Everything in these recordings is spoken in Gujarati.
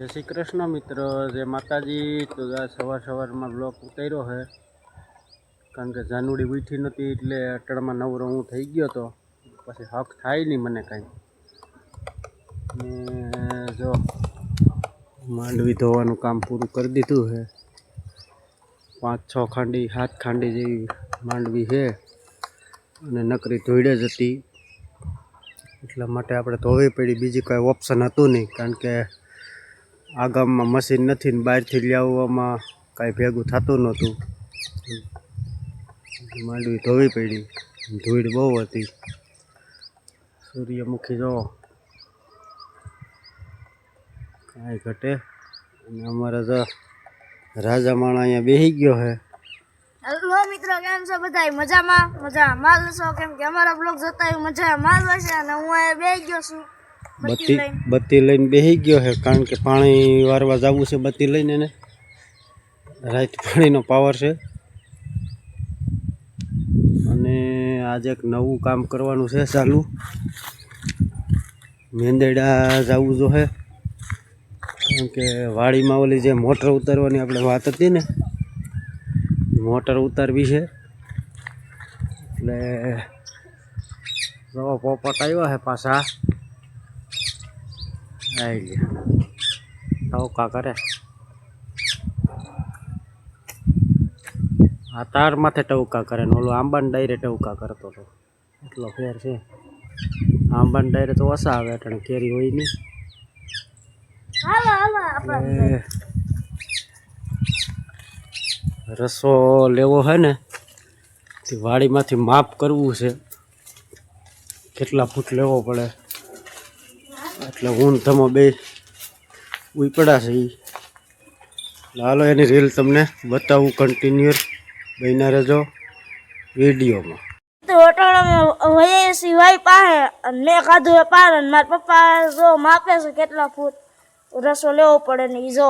જય શ્રી કૃષ્ણ મિત્ર, જય માતાજી. તો સવાર સવારમાં બ્લોક ઉતાર્યો છે. કારણ કે જાનુડી ઉઠી નહોતી એટલે અટળમાં નવરો હું થઈ ગયો તો. પછી હક થાય નહીં મને કાંઈ. ને જો, માંડવી ધોવાનું કામ પૂરું કરી દીધું છે. પાંચ, છ ખાંડી, સાત ખાંડી જેવી માંડવી છે. અને નકરી ધોઈડે જ હતી. એટલા માટે આપણે ધોવી પડી. બીજી કાંઈ ઓપ્શન હતું નહીં. કારણ કે આ ગામમાં મશીન નથી ને બહારથી લાવવામાં કાંઈ ભેગું થતું નહોતું. માંડવી ધોવી પડી, ધૂળ બહુ હતી. સૂર્યમુખી જો કાંઈ ઘટે અને અમારે તો રાજા માણા અહીંયા બેસી ગયો છે હેલો મિત્રો, કેમ છો બધા મજામાં? મજા માલ છો કેમ કે અમારા બ્લોગ જોતા મજા માલ હશે અને હું અહીંયા બેસી ગયો છું. બત્તી બત્તી લઈને બેસી ગયો છે કારણ કે પાણી વારવા જવું છે બત્તી લઈને એને રાત પાણીનો પાવર છે. અને આજે એક નવું કામ કરવાનું છે ચાલુ. મેંદેડા જવું જોઈએ કારણ કે વાડીમાં ઓલી જે મોટર ઉતારવાની આપણે વાત હતી ને, મોટર ઉતારવી છે. એટલે પોપટ આવ્યા છે પાછા. આવી ગયા. ટવકા કરે? આ તાર માથે ટવકા કરે ને ઓલો આંબાને ડાયરે ટવકા કરતો હતો. એટલો ફેર છે. આંબાને ડાયરે તો ઓછા આવે એટલે કેરી હોય નહીં. રસો લેવો હોય ને તે વાડીમાંથી માપ કરવું છે. કેટલા ફૂટ લેવો પડે? એટલે હું તમે બે ઉપડા છે. એટલે હાલો એની રીલ તમને બતાવું કન્ટિન્યુ બન્યા રહેજો વિડીયોમાં. વયે સિવાય પાસે મેં ખાધું એ પાર મારા પપ્પા જો માપે છે કેટલા ફૂટ. રસો લેવો પડે ને એ જો,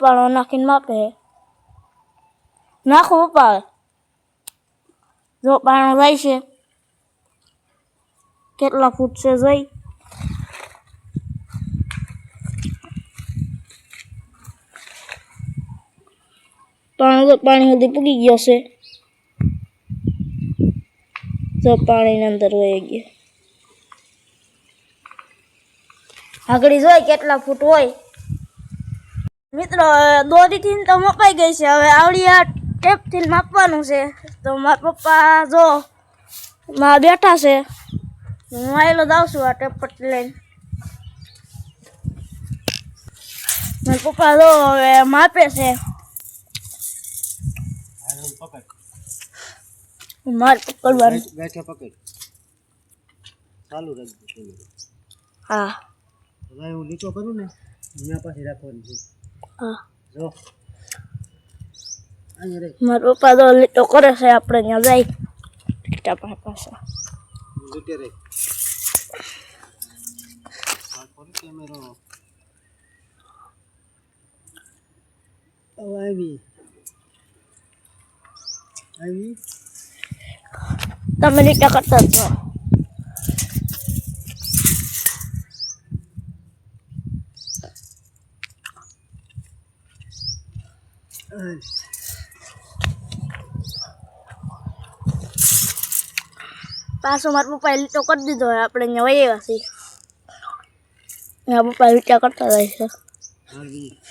પાણો નાખીને માપે. નાખો પપ્પા. જો પાણો જાય છે, કેટલા ફૂટ છે જોઈ. પાણી પાણી સુધી પૂગી ગયો છે. તો પાણીની અંદર વહી ગયા. આગળ જોઈ કેટલા ફૂટ હોય. મિત્રો દોરીથી તો મપાઈ ગઈ છે. હવે આવડી આ ટેપથી માપવાનું છે. તો મારા પપ્પા જો, માં બેઠા છે. હું આવેલો જાઉં છું આ ટેપ પટ્ટી લઈને. મારા પપ્પા જો, હવે માપે છે. મારે પકડવાનું. બેઠા પકડ. ચાલુ રાખજો હા. હવે હું લીટો કરું ને અહીંયા પાછી રાખવાની છે. હા. જો. મારા પપ્પા તો લીટો કરે છે આપણે ત્યાં જાય. લીટા પાસે પાછા. લીટે રે કેમેરો આવી. આવી તમે લીટા કરતા જ છો પાછો મારા પપ્પાએ લીટો કરી દીધો હવે આપણે અહીંયા વહી આવ્યા છીએ મારા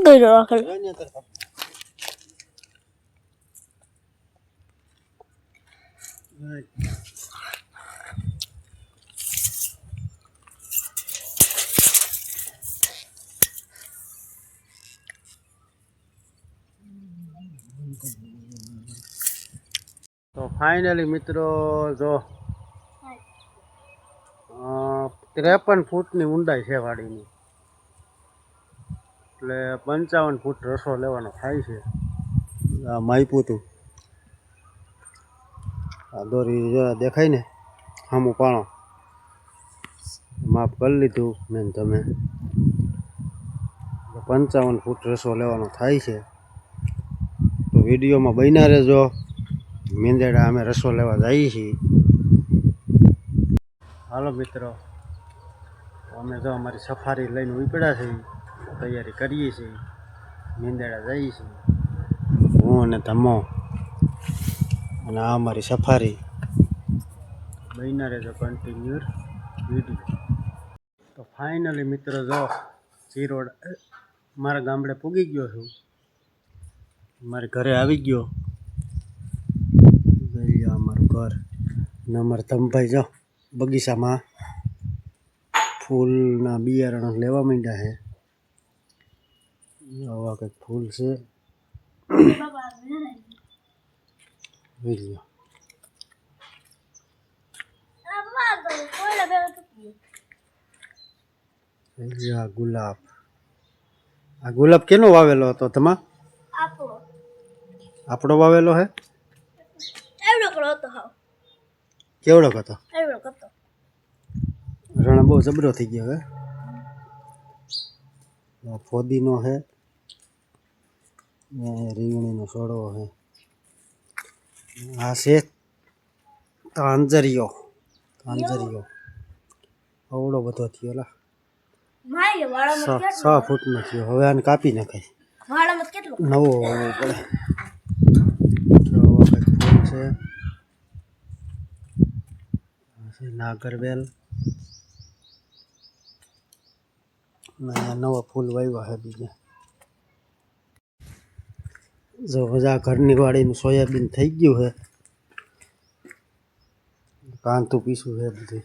પપ્પા લીટા કરતા જાય છે આવી ક્યાં કર્યો રાખેલ અહીંયા તરફ તો ફાઇનલી મિત્રો જો ત્રેપન ફૂટની ઊંડાઈ છે વાડીની એટલે પંચાવન ફૂટ રસો લેવાનો થાય છે. આ હતું આ દોરી જરા દેખાય ને સામું પાણો. માફ કરી લીધું મેં તમે. પંચાવન ફૂટ રસો લેવાનો થાય છે. તો વિડીયોમાં બન્યા રહેજો. મેંદેડા અમે રસો લેવા જઈએ છીએ. હાલો મિત્રો અમે જો અમારી સફારી લઈને ઉપડ્યા છીએ. તૈયારી કરીએ છીએ. નીંદેડા જઈએ છીએ. હું અને તમો અને આ અમારી સફારી. બહીના રહેજો કન્ટિન્યુ વીડિયો તો ફાઇનલી મિત્રો જો ચીરોડ મારા ગામડે પૂગી ગયો છું. મારે ઘરે આવી ગયો. અમારું ઘર ને અમારા તમભાઈ જો બગીચામાં ફૂલના બિયારણ લેવા માંડ્યા છે. આવા કંઈક ફૂલ છે લો આ ગુલાબ આ ગુલાબ કેનો વાવેલો હતો તમા? આપણો વાવેલો હે? કેવડો હતો? રણા બહુ જબરો થઈ ગયો આ ફોદીનો ને રીંગણીનો સોડો છે. આ છે તાંજરિયો તાંજરિયો અવડો બધો થયો લા. છ ફૂટનો થયો. હવે આને કાપી નાખાય. નવો હોવો પડે. છે. નાગરવેલ. નવા ફૂલ વાવ્યા છે બીજા. જો બધા ઘરની વાડીનું સોયાબીન થઈ ગયું છે. કાંતું પીસું છે બધું.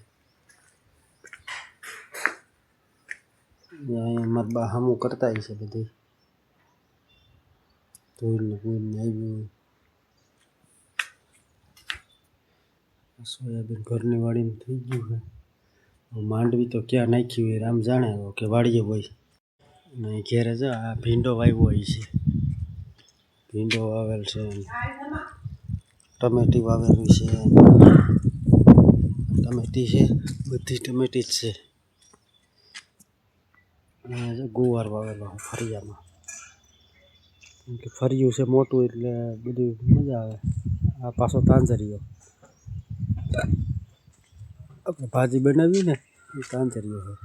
અહીંયા મારા બા હમું કરતા છે બધી. ધોઈને ધોઈને આવ્યું. સોયાબીન ઘરની વાડીમાં થઈ ગયું છે. માંડવી તો ક્યાં નાખ્યું હોય રામ જાણે, કે વાડીએ હોય. ને અહીં ઘેરે જો આ ભીંડો વાવ્યો હોય છે. ભીંડો વાવેલ છે, ટમેટી વાવેલી છે, ટમેટી છે, બધી ટમેટી જ છે. અને ગુવાર વાવેલો ફરિયામાં. કેમ કે ફર્યું છે મોટું એટલે બધું મજા આવે. આ પાછો તાંજરિયો. આપણે ભાજી બનાવી ને, એ તાંજરિયો છે.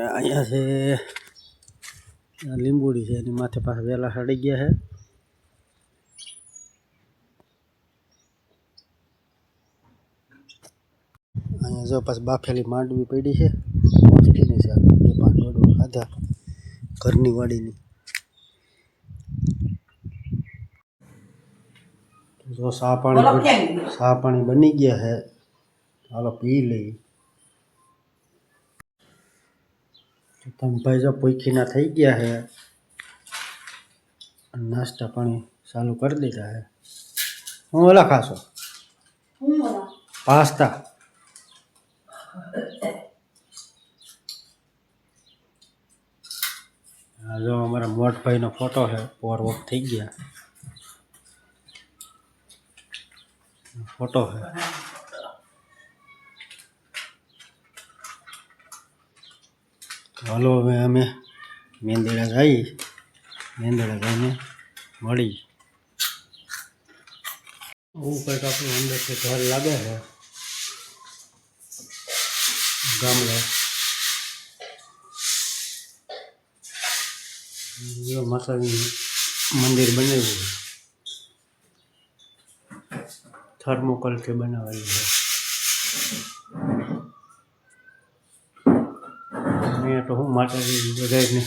અહીંયા છે લીંબુડી છે એની માથે પાસે વેલા સડી ગયા છે. અહીંયા જો પાછી બાફેલી માંડવી પડી છે મસ્તીની છે બે પાંચ દોડવા ખાધા ઘરની વાડીની. જો સા પાણી સા પાણી બની ગયા છે ચાલો પી લઈ તો ભાઈ જો પૂખીના થઈ ગયા છે નાસ્તા પાણી ચાલુ કરી દીધા છે હું ઓલા ખાશો? પાસ્તા. જો અમારા મોટભાઈનો ફોટો છે પોર વોક થઈ ગયા. ફોટો છે હાલો, હવે અમે મેંદડા જઈએ મેંદડા જઈને મળી એવું કંઈક આપણું અંદરથી ઘર લાગે છે. ગામડે. જો માતાજી મંદિર બનાવ્યું છે. થર્મોકોલથી બનાવેલું છે. અહીંયા તો હું માતાજી બધાને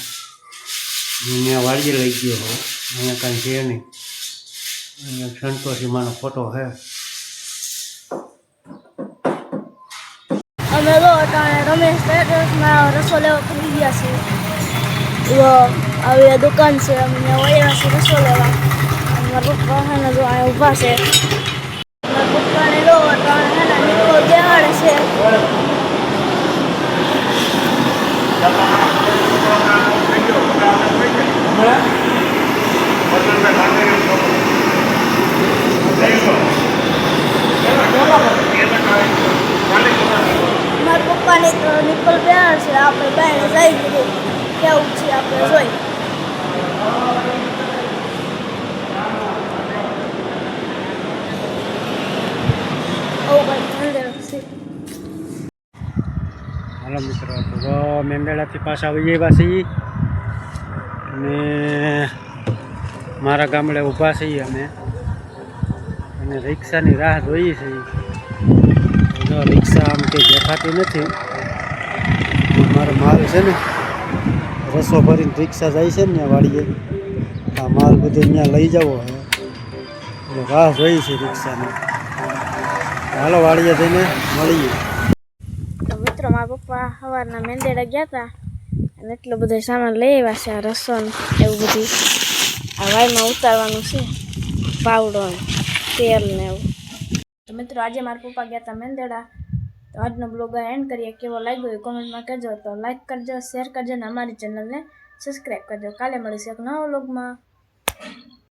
અહીંયા વાડીએ લઈ ગયો હોઉં. અહીંયા કાંઈ છે નહીં. અહીંયા સંતોષી માનો ફોટો છે. અમે બહુ હતા રમેશ ટ્રેડર્સમાં રસો લેવા પડી ગયા છે આવી દુકાન છે, અમે વયા છે રસો લેવા. મારા પપ્પા છે મારા પપ્પાને લો છે નીકળો છે મારા પપ્પાને તો નીકળ બેહાડે છે આપણે જઈ કીધું કેવું છે આપણે જોઈ. હાલો મિત્રો, તો મેંદેડાથી પાછા આવીએ પાછી અને મારા ગામડે ઊભા છીએ અમે. અને રિક્ષાની રાહ જોઈએ છીએ. જો રિક્ષા આમ કંઈ દેખાતી નથી. મારો માલ છે ને, રસો ભરીને રિક્ષા જાય છે ને વાડીએ. આ માલ બધો અહીંયા લઈ જવો હે એટલે વાહ જોઈ છે રિક્ષાને. હાલો વાડીએ જઈને મળીએ. મિત્રો, મારા પપ્પા સવારના મેંદેડા ગયા હતા અને એટલો બધો સામાન લઈ આવ્યા છે, આ રસોન એવું બધું. આ વાયમાં ઉતારવાનું છે પાવડો તેલ ને એવું. તો મિત્રો, આજે મારા પપ્પા ગયા હતા મેંદેડા આજનો બ્લોગ એન્ડ કરીએ. કેવો લાગ્યો એ કોમેન્ટમાં કહેજો. તો લાઈક કરજો શેર કરજો અને અમારી ચેનલને સબસ્ક્રાઈબ કરજો. કાલે મળીશું એક નવા બ્લોગમાં